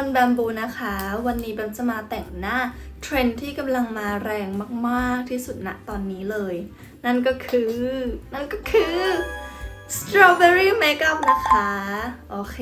คนแบมบูนะคะ วันนี้แบมจะมาแต่งหน้าเทรนที่กำลังมาแรงมากๆที่สุดณตอนนี้เลย นั่นก็คือ นั่นก็คือ strawberry makeup นะคะ โอเค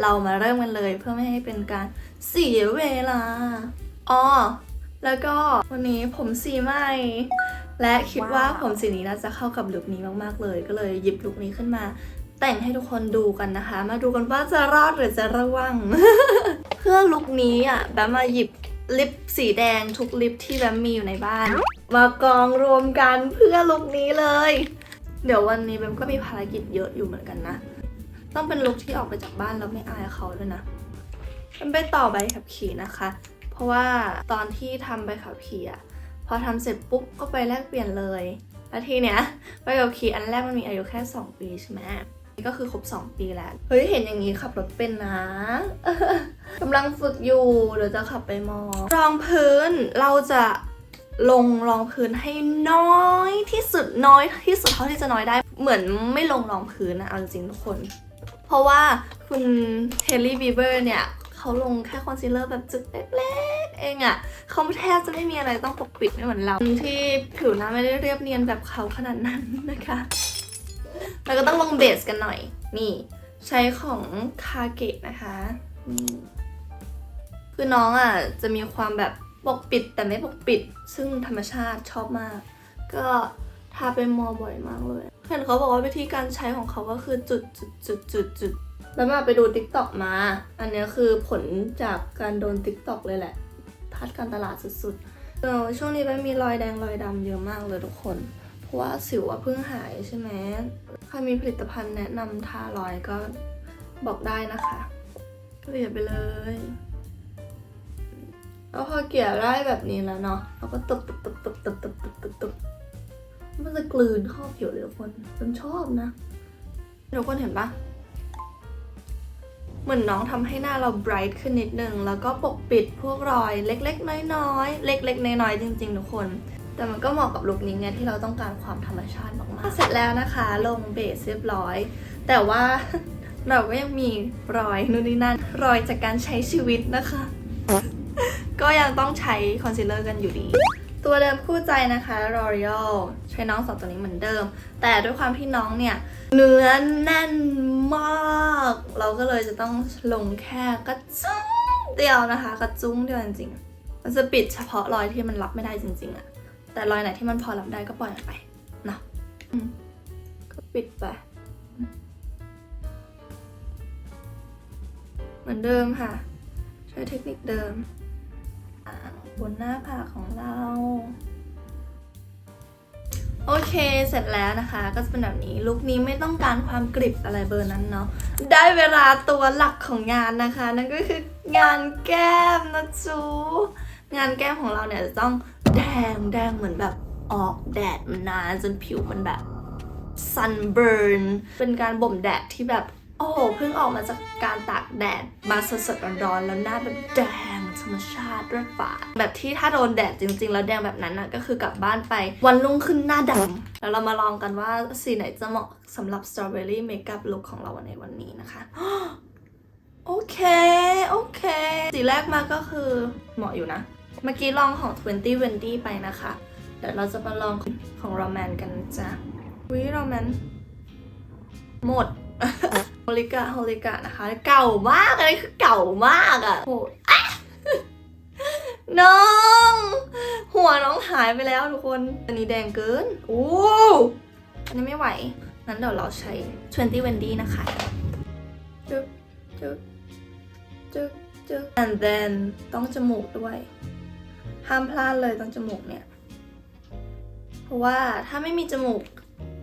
เรามาเริ่มกันเลยเพื่อไม่ให้เป็นการเสียเวลาอ๋อแล้วก็วันนี้ผมสีใหม่ และคิดว่าว้าผมสีนี้น่าจะเข้ากับลุคนี้มากๆเลย ก็เลยหยิบลุคนี้ขึ้นมาแต่งให้ทุกคนดูกันนะคะ มาดูกันว่าจะรอดหรือจะระวัง พื่อลุคนี้อะแบมมาหยิบลิปสีแดงทุกลิปที่แบมมีอยู่ในบ้าน มากองรวมกันเพื่อลุคนี้เลย เดี๋ยววันนี้แบมก็มีภารกิจเยอะอยู่เหมือนกันนะ ต้องเป็นลุคที่ออกไปจากบ้านแล้วไม่อายเขาด้วยนะแบมไปต่อใบขับขี่นะคะ เพราะว่าตอนที่ทำใบขับขี่อะพอทำเสร็จปุ๊บก็ไปแลกเปลี่ยนเลยแล้วทีเนี้ยใบขับขี่อันแรกมันมีอายุแค่ 2 ปีใช่ไหม นี่ก็คือครบ 2 ปีแล้ว เฮ้ย เห็นอย่างนี้ขับรถเป็นนะกำลังฝึกอยู่เดี๋ยวจะขับไปมอ รองพื้นเราจะลงรองพื้นให้น้อยที่สุดน้อยที่สุดเท่าที่จะน้อยได้ เหมือนไม่ลงรองพื้นนะเอาจริงทุกคน เพราะว่าคุณเฮลลี่บีเบอร์เนี่ยเขาลงแค่คอนซีลเลอร์แบบจุดเล็กๆ เองอะ่ะเขาแทบจะไม่มีอะไรต้องปกปิดไม่เหมือนเราที่ผิวหน้าไม่ได้เรียบเนียนแบบเขาขนาดนั้นนะคะ แล้วก็ต้องลงเบสกันหน่อย นี่ ใช้ของคาเกะนะคะ คือน้องอะ จะมีความแบบปกปิดแต่ไม่ปกปิด ซึ่งธรรมชาติชอบมาก ก็ทาไปมอบ่อยมากเลย เห็นเขาบอกว่าวิธีการใช้ของเขาก็คือจุดจุดจุดจุดจุดแล้วมาไปดู t ิ k t o k มา อันนี้คือผลจากการโดน t ิ k t o k เลยแหละ ทัดการตลาดสุดๆเออช่วงนี้มันมีรอยแดงรอยดำเยอะมากเลยทุกคน เพราะว่าสิวอะเพิ่งหายใช่ไหม ใครมีผลิตภัณฑ์แนะนำทารอยก็บอกได้นะคะเกลี่ยไปเลยแล้วพอเกลี่ยได้แบบนี้แล้วเนาะเราก็ตบตบตบตบตบตบตบตบตบมันจะกลืนเข้าผิวเลยทุกคนฉันชอบนะทุกคนเห็นปะเหมือนน้องทำให้หน้าเรา bright ขึ้นนิดนึง แล้วก็ปกปิดพวกรอยเล็ก ๆ น้อยๆ เล็ก ๆ น้อยๆ จริง ๆ ทุกคน แต่มันก็เหมาะกับลุคนี้ไงที่เราต้องการความธรรมชาติมากๆเสร็จแล้วนะคะ ลงเบสเรียบร้อย แต่ว่าเราก็ยังมีรอยนู่นนี่นั่นรอยจากการใช้ชีวิตนะคะ ก็ยังต้องใช้คอนซีลเลอร์กันอยู่ดี ตัวเดิมคู่ใจนะคะ L'Oreal ใช้น้องสองตัวนี้เหมือนเดิม แต่ด้วยความที่น้องเนี่ยเนื้อแน่นมาก เราก็เลยจะต้องลงแค่กระจุ้งเดียวนะคะ กระจุ้งเดียวจริงๆมันจะปิดเฉพาะรอยที่มันรับไม่ได้จริงๆอะ แต่รอยไหนที่มันพอรับได้ก็ปล่อยมันไปเนาะก็ปิดไปเหมือนเดิมค่ะ ใช้เทคนิคเดิมบนหน้าผากของเรา โอเคเสร็จแล้วนะคะ ก็จะเป็นแบบนี้ลุคนี้ไม่ต้องการความกริบอะไรเบอร์นั้นเนาะได้เวลาตัวหลักของงานนะคะ นั่นก็คืองานแก้มนะจูงานแก้มของเราเนี่ยจะต้อง แดงแดงเหมือนแบบออกแดดมานานจนผิวมันแบบ sunburn เป็นการบ่มแดดที่แบบ โอ้โหเพิ่งออกมาจากการตากแดดมาสดๆร้อนๆแล้วหน้าแบบแดงธรรมชาติด้วยฝาดแบบที่ถ้าโดนแดดจริง ๆ แล้วแดงแบบนั้นนะก็คือกลับบ้านไปวันรุ่งขึ้นหน้าดำแล้วเรามาลองกันว่าสีไหนจะเหมาะสำหรับ strawberry makeup look ของเราในวันนี้นะคะโอเค โอเค สีแรกมาก็คือเหมาะอยู่นะ มื่อกี้ลองของ 20 Wendy ไปนะคะ เดี๋ยวเราจะมาลองของ Roman กันจ้ะวิ Roman หมดโฮลิกะโฮลิกะนะคะ เก่ามากอันนี้คือเก่ามากอะ่ะโหน้อง หัวน้องหายไปแล้วทุกคน อันนี้แดงเกินโอ้อันนี้ไม่ไหว งั้นเดี๋ยวเราใช้20 Wendy นะคะจึ๊บจึ๊บจึ๊บจึ๊บ and then ต้องจมูกด้วย ห้ามพลาดเลยต้องจมูกเนี่ย เพราะว่าถ้าไม่มีจมูก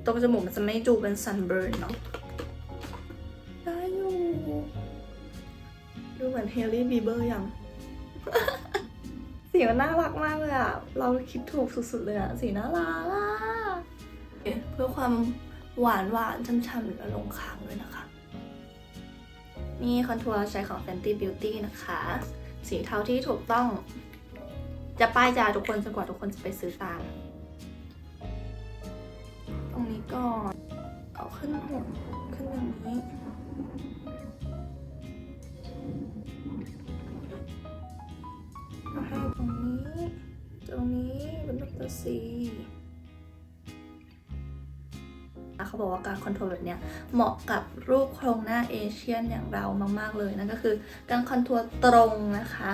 ตรงจมูกมันจะไม่ดูเป็น sunburn เนาะได้อยู่ดูเหมือนเฮลี่บีเบอร์ยังสีมันน่ารักมากเลยอะเราคิดถูกสุดๆเลยอะสีน่ารักอะเพื่อความหวานหวานช่ำๆแล้วลงคางด้วยนะคะ นี่คอนทัวร์ใช้ของ Fenty Beauty นะคะ สีเทาที่ถูกต้อง จะป้ายยาทุกคนจนกว่าทุกคนจะไปซื้อตาม ตรงนี้ก่อนเอาขึ้นหัวขึ้นอย่างนี้ เอาให้ตรงนี้ ตรงนี้เป็นลูกตัสีเขาบอกว่าการคอนโทรลแบบเนี้ยเหมาะกับรูปโครงหน้าเอเชียนอย่างเรามาก ๆ เลยนั่นก็คือการคอนทัวร์ตรงนะคะ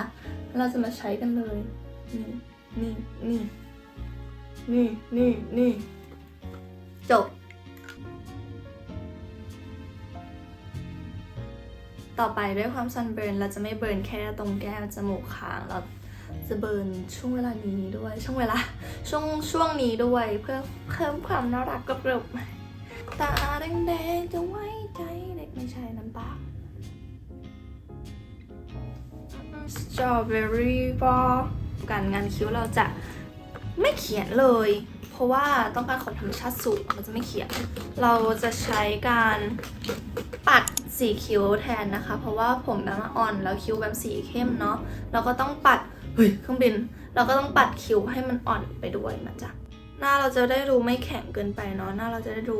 เราจะมาใช้กันเลย นี่นี่นี่นี่นี่นี่จบ ต่อไปด้วยความซันเบิร์นเราจะไม่เบิร์นแค่ตรงแก้มจมูกคางเราจะเบิร์นช่วงเวลานี้ด้วย ช่วงเวลา ช่วงช่วงนี้ด้วยเพื่อเพิ่มความน่ารักกรุบตาแดงๆจะไว้ใจเด็กไม่ใช่น้ำปา strawberry ball งานคิ้วเราจะไม่เขียนเลย เพราะว่าต้องการความธรรมชาติสูงเราจะไม่เขียน เราจะใช้การปัดสีคิ้วแทนนะคะ เพราะว่าผมแบบอ่อนแล้วคิ้วแบบสีเข้มเนาะเราก็ต้องปัดเฮ้ยเครื่องบิน เราก็ต้องปัดคิ้วให้มันอ่อนไปด้วยนะจ๊ะหน้าเราจะได้ดูไม่แข็งเกินไปเนาะหน้าเราจะได้ดู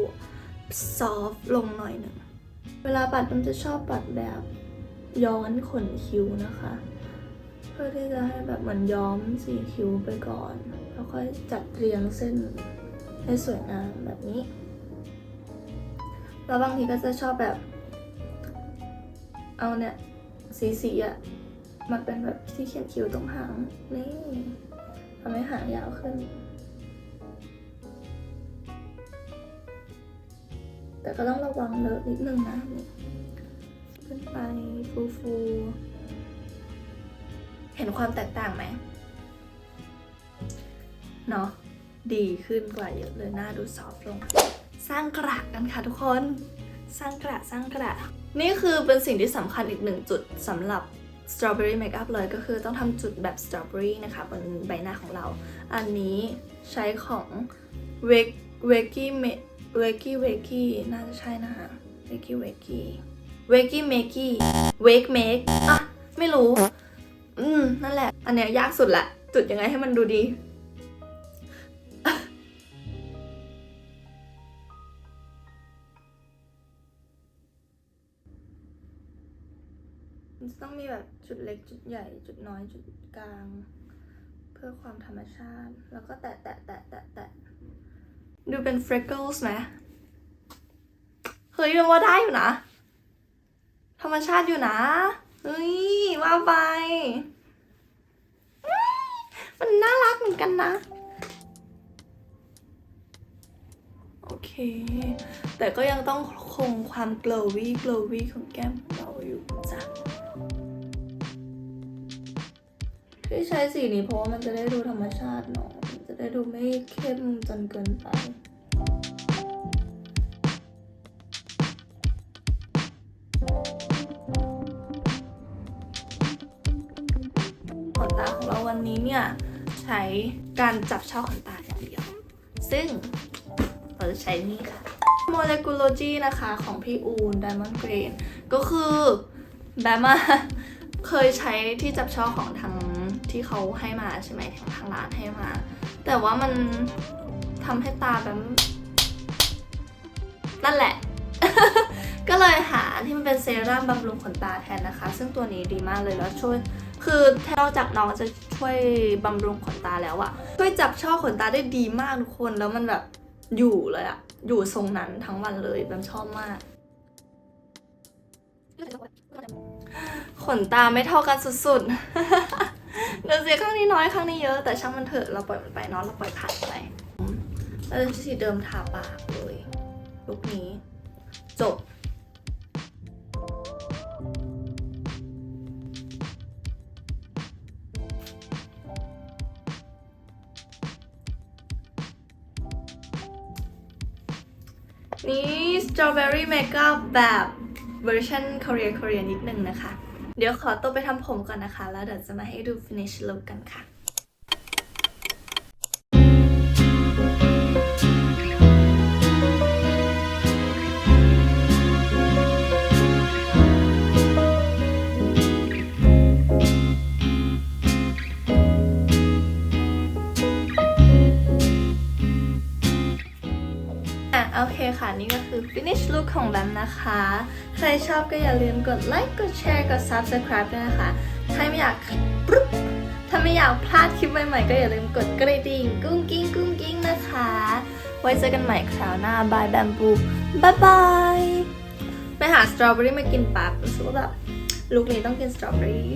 ซอฟลงหน่อยหนึ่ง เวลาปัดมันจะชอบปัดแบบย้อนขนคิ้วนะคะ พื่อที่จะให้แบบเหมือนย้อมสีคิ้วไปก่อน แล้วค่อยจัดเรียงเส้นให้สวยงามแบบนี้ แล้วบางทีก็จะชอบแบบ เอาเนี่ยสีสีๆอะมาเป็นแบบที่เขียนคิ้วตรงหางนี่ทำให้หางยาวขึ้น แต่ก็ต้องระวังเลอะนิดนึงนะนขึ้นไปฟูฟู ความแตกต่างไหมเนาะดีขึ้นกว่าเยอะเลยหน้าดูซอฟต์ลง สร้างกระกันค่ะทุกคน สร้างกระสร้างกระนี่คือเป็นสิ่งที่สำคัญอีกหนึ่งจุดสำหรับ strawberry makeup เลยก็คือต้องทำจุดแบบ strawberry นะคะบนใบหน้าของเรา อันนี้ใช้ของ w a k w a k y w a k y w a k y น่าจะใช่นะคะ w a k y w a k y w a k y m a k y wake make อะ ไม่รู้ อืม นั่นแหละ อันเนี้ยยากสุดละจุดยังไงให้มันดูดีมันต้องมีแบบจุดเล็กจุดใหญ่จุดน้อยจุดกลาง เพื่อความธรรมชาติ แล้วก็แตะแตะแตะแตะแตะดูเป็น freckles ไหมเฮ้ยยังว่าได้อยู่นะ ธรรมชาติอยู่นะ เฮ้ยว่าไปมมันน่ารักเหมือนกันนะ โอเค แต่ก็ยังต้องคงความ glowy glowy ของแก้มของเราอยู่จ้ะที่ใช้สีนี้เพราะว่ามันจะได้ดูธรรมชาติเนาะมันจะได้ดูไม่เข้มจนเกินไป ขนตาของเราวันนี้เนี่ย ใช้การจับช่อขนตาอย่างเดียว ซึ่งเราจะใช้นี่ค่ะ Moleculogy นะคะของพี่อูน Diamond Green ก็คือแบมมาเคยใช้ที่จับช่อของทางที่เขาให้มาใช่ไหมทางทางร้านให้มา แต่ว่ามันทำให้ตาแบบนั่นแหละ ก็เลยหาที่มันเป็นเซรั่มบำรุงขนตาแทนนะคะ ซึ่งตัวนี้ดีมากเลยแล้วช่วย คือนอกจากน้องจะช่วยบำรุงขนตาแล้วอะช่วยจับช่อขนตาได้ดีมากทุกคนแล้วมันแบบอยู่เลยอะอยู่ทรงนั้นทั้งวันเลยแบบชอบมาก ขนตาไม่เท่ากันสุดๆเดี๋ยวเสิข้างนี้น้อยข้างนี้เยอะ แต่ช่างมันเถอะเราปล่อยมันไปเนาะเราปล่อยผ่านไปเราจะสีเดิมทาปากเลยลุคนี้ จบ นี่ strawberry makeup แบบเวอร์ชันเกาหลีเกาหลีนิดนึงนะคะ เดี๋ยวขอตัวไปทำผมก่อนนะคะ แล้วเดี๋ยวจะมาให้ดู finish look กันค่ะ นี่ก็คือ finish look ของแบมนะคะ ใครชอบก็อย่าลืมกดไลค์กดแชร์กด subscribe ด้วยนะคะ ถ้าไม่อยากปุ๊บถ้าไม่อยากพลาดคลิปใหม่ๆ ก็อย่าลืมกดกระดิ่งกุ้งกิ้งกุ้งกิ้งนะคะ ไว้เจอกันใหม่คราวหน้าบายแบมบูบายบายไปหาสตรอเบอรี่มากินปั๊บรู้สึกว่าแบบลูกนี้ต้องกินสตรอเบอรี่